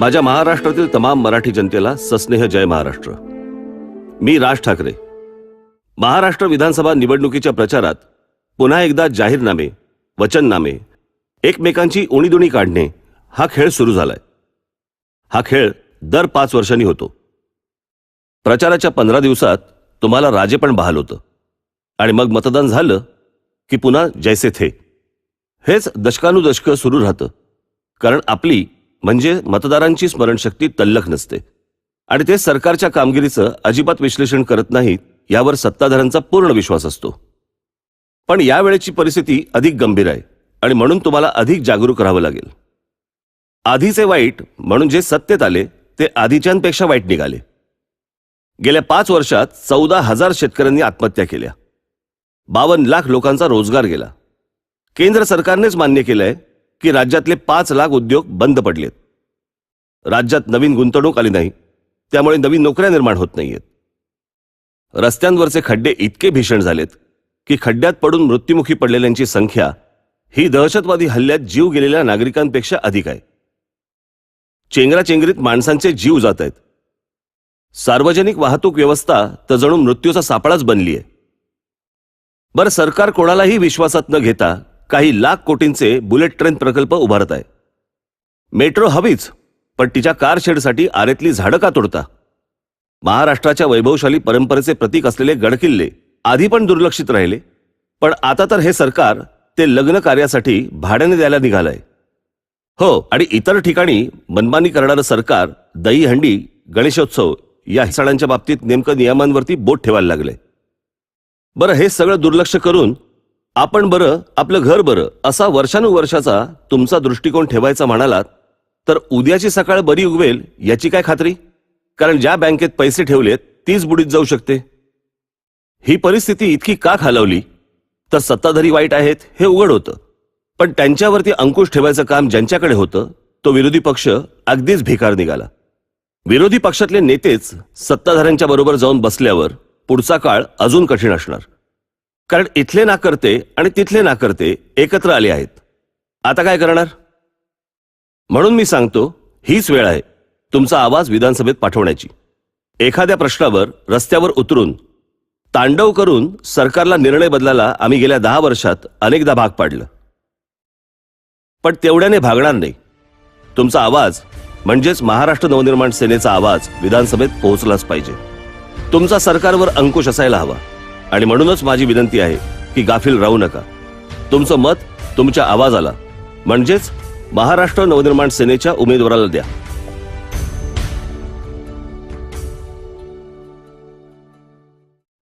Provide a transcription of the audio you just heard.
माझ्या महाराष्ट्रातील तमाम मराठी जनतेला सस्नेह जय महाराष्ट्र. मी राज ठाकरे. महाराष्ट्र विधानसभा निवडणुकीच्या प्रचारात पुन्हा एकदा जाहीरनामे वचननामे एकमेकांची उणीदुणी काढणे हा खेळ सुरू झालाय. हा खेळ दर पाच वर्षांनी होतो. प्रचाराच्या पंधरा दिवसात तुम्हाला राजे पण बहाल होतं. आणि मग मतदान झालं की पुन्हा जैसे थे. हेच दशकानुदशकं सुरू राहतं. कारण आपली म्हणजे मतदारांची स्मरणशक्ती तल्लख नसते. आणि ते सरकारच्या कामगिरीचं अजिबात विश्लेषण करत नाहीत यावर सत्ताधाऱ्यांचा पूर्ण विश्वास असतो. पण यावेळेची परिस्थिती अधिक गंभीर आहे आणि म्हणून तुम्हाला अधिक जागरूक राहावं लागेल. आधीचे वाईट म्हणून जे सत्तेत आले ते आधीच्यांपेक्षा वाईट निघाले. गेल्या पाच वर्षात चौदा हजार शेतकऱ्यांनी आत्महत्या केल्या. बावन्न लाख लोकांचा रोजगार गेला. केंद्र सरकारनेच मान्य केलंय की राज्यातले पाच लाख उद्योग बंद पडलेत. राज्यात नवीन गुंतवणूक आली नाही. त्यामुळे नवीन नोकऱ्या निर्माण होत नाहीयेत. रस्त्यांवरचे खड्डे इतके भीषण झालेत की खड्ड्यात पडून मृत्युमुखी पडलेल्यांची संख्या ही दहशतवादी हल्ल्यात जीव गेलेल्या नागरिकांपेक्षा अधिक आहे. चेंगराचेंगरीत माणसांचे जीव जात आहेत सार्वजनिक वाहतूक व्यवस्था तर जणू मृत्यूचा सापळाच बनली आहे बरं सरकार कोणालाही विश्वासात न घेता काही लाख कोटींचे बुलेट ट्रेन प्रकल्प उभारत आहे. मेट्रो हवीच पण तिच्या कार शेडसाठी आरेतली झाडं का तोडता? महाराष्ट्राच्या वैभवशाली परंपरेचे प्रतीक असलेले गडकिल्ले आधी पण दुर्लक्षित राहिले पण आता तर हे सरकार ते लग्न कार्यासाठी भाड्याने द्यायला निघालंय. हो आणि इतर ठिकाणी मनमानी करणारं सरकार दहीहंडी गणेशोत्सव या सणांच्या बाबतीत नेमकं नियमांवरती बोट ठेवायला लागले बरं हे सगळं दुर्लक्ष करून आपण बरं आपलं घर बरं असा वर्षानुवर्षाचा तुमचा दृष्टिकोन ठेवायचा म्हणालात तर उद्याची सकाळ बरी उगवेल याची काय खात्री? कारण ज्या बँकेत पैसे ठेवलेत तीच बुडीत जाऊ शकते. ही परिस्थिती इतकी का खालवली? तर सत्ताधारी वाईट आहेत हे उघड होतं. पण त्यांच्यावरती अंकुश ठेवायचं काम ज्यांच्याकडे होतं तो विरोधी पक्ष अगदीच भिकार निघाला. विरोधी पक्षातले नेतेच सत्ताधाऱ्यांच्या बरोबर जाऊन बसल्यावर पुढचा काळ अजून कठीण असणार. कारण इथले नाकर्ते आणि तिथले नाकर्ते एकत्र आले आहेत. आता काय करणार? म्हणून मी सांगतो हीच वेळ आहे तुमचा आवाज विधानसभेत पाठवण्याची. एखाद्या प्रश्नावर रस्त्यावर उतरून तांडव करून सरकारला निर्णय बदलायला आम्ही गेल्या दहा वर्षात अनेकदा भाग पाडलं. पण तेवढ्याने भागणार नाही. तुमचा आवाज म्हणजेच महाराष्ट्र नवनिर्माण सेनेचा आवाज विधानसभेत पोहोचलाच पाहिजे. तुमचा सरकारवर अंकुश असायला हवा. आणि म्हणूनच माझी विनंती आहे की गाफील राहू नका. तुमचं मत तुमच्या आवाजाला म्हणजेच महाराष्ट्र नवनिर्माण सेनेच्या उमेदवाराला द्या.